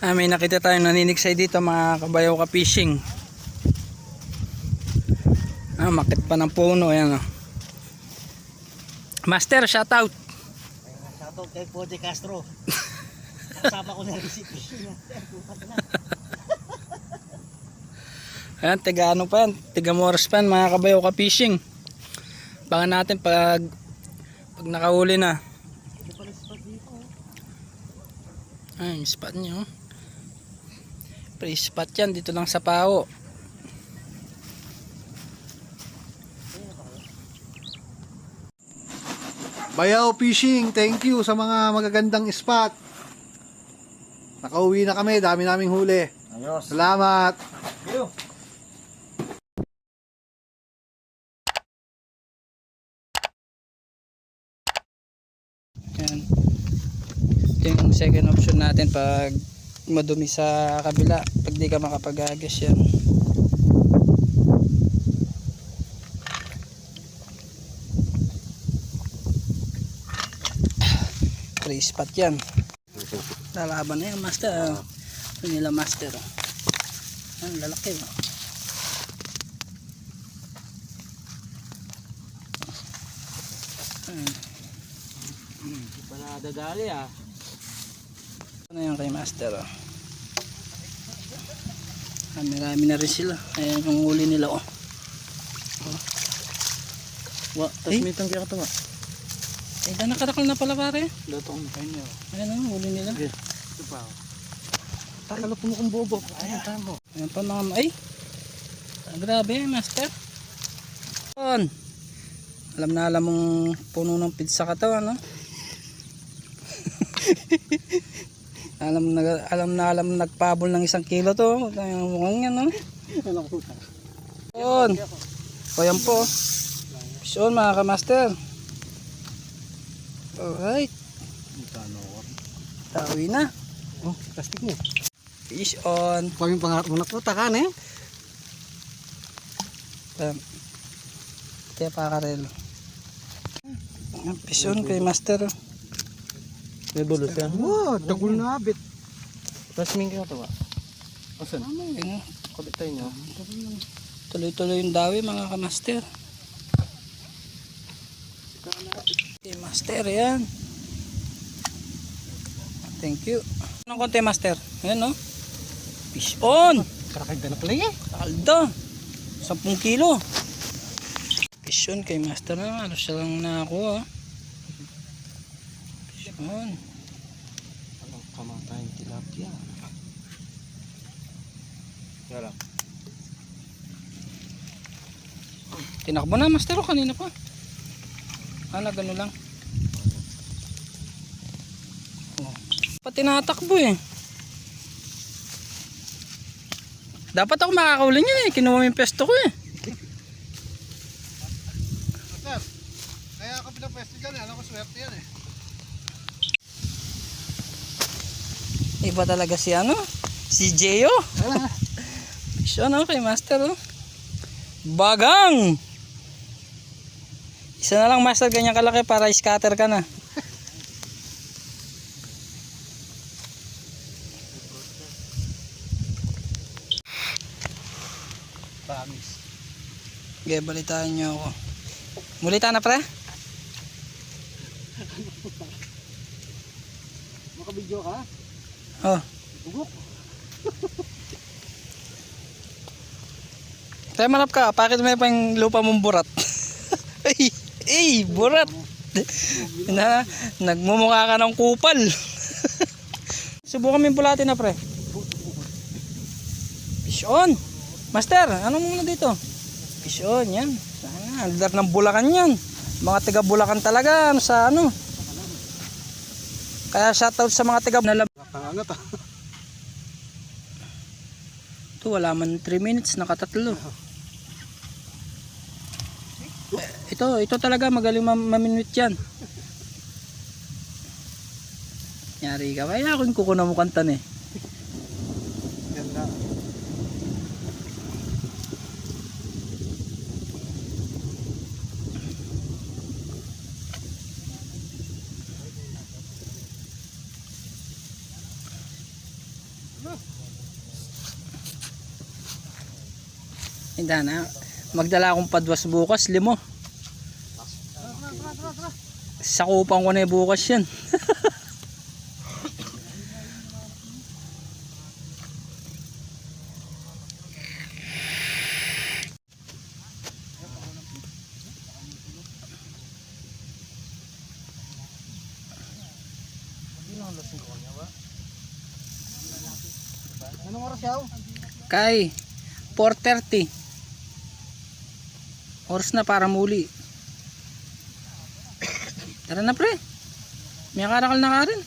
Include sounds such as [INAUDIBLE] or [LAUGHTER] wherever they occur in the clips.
Ah, may nakita tayong naninigsay dito mga kabayaw ka fishing. Ah, makit pa ng puno yan oh. Master, shout out. Shoutout kay Pode Castro. [LAUGHS] Kasama ko na rin si Ayan, tiga ano pa yan, tiga moras pa yan mga kabayaw ka fishing. Baka natin pag pag nakahuli na. Pala spot dito. oh. Yung spot yan, dito lang sa Pao. Bayaw Fishing, thank you sa mga magagandang spot. Nakauwi na kami, dami naming huli. Ayos. Salamat. Yan. Ito yung second option natin pag madumi sa kabila. Pag di ka makapag-agas yan. Three spot yan. Lalaban na yan, master. Ito nila master. Ang lalaki. oh. Hindi pa nadadali ah. Ano yan kay master oh. Ah, marami na rin sila. Ayan yung huli nila oh. Wa, tas Eh? may tanggi ka tawa. Eh, na nakarakal na pala pare. Luto ang kain niyo. Ayan ang huli nila. Ito pa. Takalo po mo kong bobo. Ayan, tamo. Ayan pa mga ay. Ah, grabe master. On. Alam na alam mong puno ng pizza ka to ano? [LAUGHS] alam na alam na alam na nagpabol ng isang kilo to. Mukhang yan no. On. O yan po. On mga kamaster. Alright. Tawi na. Oh, plastic mo. Fish on. Kami pangarap mo na po, takan eh. Um, kaya pakarelo. Fish on kay master. oh. May bulos yan. Wow, dagul na abit. Tapos may ka tawa. Asan? Ayun, Kabit tayo niyo. Tuloy-tuloy yung dawi mga kamaster. Okay, master yan. Thank you. Anong konti master? Ayan no. Fish on. Karakagda na pala eh. Aldo. 10 kilo. Fish on kay master na. Ano siya lang nakakuha. Fish on. Anong kamatayang tilapia? Lang. Tinakbo na master oh, kanina pa. Ano gano'n lang. Oh. Pa tinatakbo eh. Dapat ako makakauli niya eh. Kinuha mo yung pesto ko eh. Sir, kaya ako pinapwesto dyan eh. Alam ko swerte yan eh. Iba talaga si ano? Si Jeyo. Siya no kay master oh. Bagang! Isa na lang master ganyan kalaki para scatter ka na. Promise. Okay, balitaan niyo ako. Mulita na pre? Makabidyo ka? Oh. Bugok. Tayo manap ka, bakit may pang lupa mong burat? [LAUGHS] ay, ay, burat. na, nagmumukha ka ng kupal. [LAUGHS] Subukan mo yung na pre. Fish. Master, ano muna dito? Fish yan. Sana, andar ng bulakan yan. Mga tiga bulakan talaga, ano sa ano. Kaya shoutout sa mga tiga na ah. [LAUGHS] Ito, wala man 3 minutes, nakatatlo. Ito, ito talaga magaling mam maminwit yan. [LAUGHS] Yari ka, kaya ako yung kukuna mo kantan eh. Hindi na. Magdala akong padwas bukas, limo. Sakupan ko na bukas yan. Anong oras yaw? Kay 4.30. Oras na para muli. Tara na pre. May karakal na ka rin.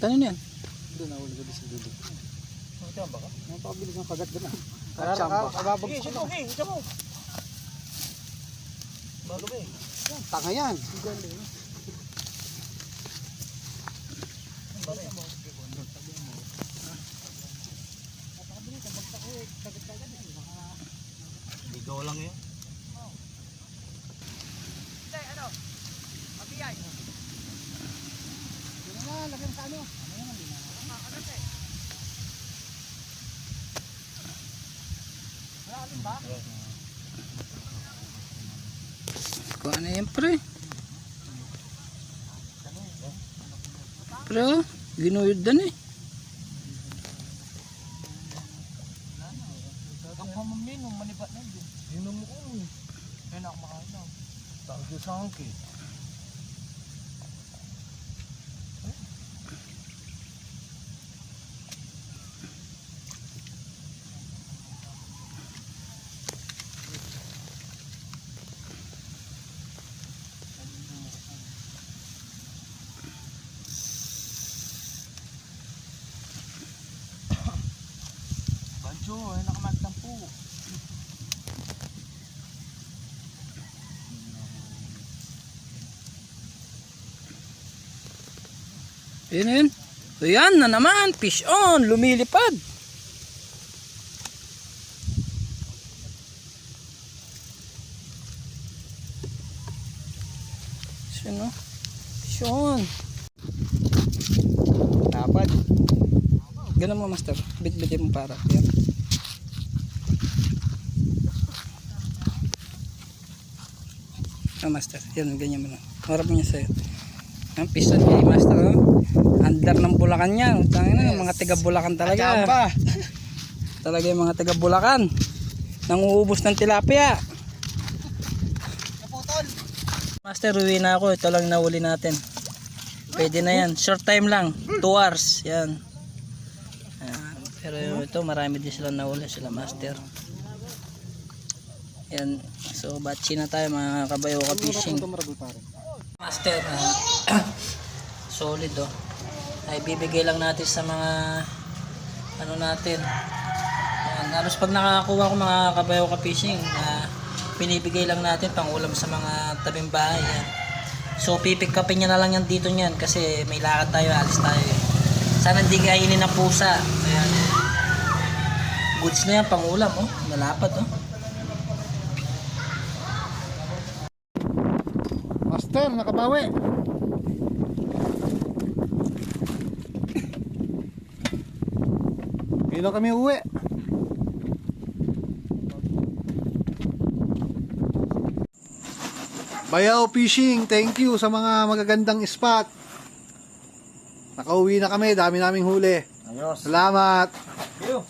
Tanong yan. Doon na ulit sa dulo. Napakabilis ng kagat doon ah. Kachamba. Ano. Okay, ito mo. Bago ba eh. Tanga yan. Ligaw lang yun. Kuha na yan pre. Pre oh, ginuyod dan eh. Ang pamamin, manibat na yun. Mo ko. Kaya na ako makain na. Tawag. Yun yun. So yan na naman, fish on, lumilipad. So no, fish on. Dapat. Ganun mo master, bit-bitin mo para. Yan. Ah, master, yan, ganyan mo na. Harap mo niya sa'yo. Ang piston kay master. Andar ng Bulacan yan. Tangin na, mga taga Bulacan talaga. Kachamba. [LAUGHS] Talaga yung mga taga Bulacan. Nanguubos ng tilapia. Naputol. Master, uwi na ako. Ito lang nahuli natin. Pwede na yan. Short time lang. 2 hours. Yan. Ayan. Pero ito, marami din sila nahuli. Sila master. Yan. So, batchi na tayo mga kabayo ka fishing. Master, ah, [CLEARS THROAT] solid oh. Ay bibigay lang natin sa mga ano natin. Yan, halos pag nakakakuha ko mga kabayo ka fishing, na binibigay lang natin pang ulam sa mga tabing bahay. Yan. So pipick upin niya na lang yan dito niyan kasi may lakad tayo, alis tayo. Sana hindi kainin ng pusa. Ayan. Goods na yan pang ulam oh. Malapad oh. Master, nakabawi. Na kami uwi. Bayaw Fishing, thank you sa mga magagandang spot. Nakauwi na kami, dami naming huli. Ayos. Salamat. Yo.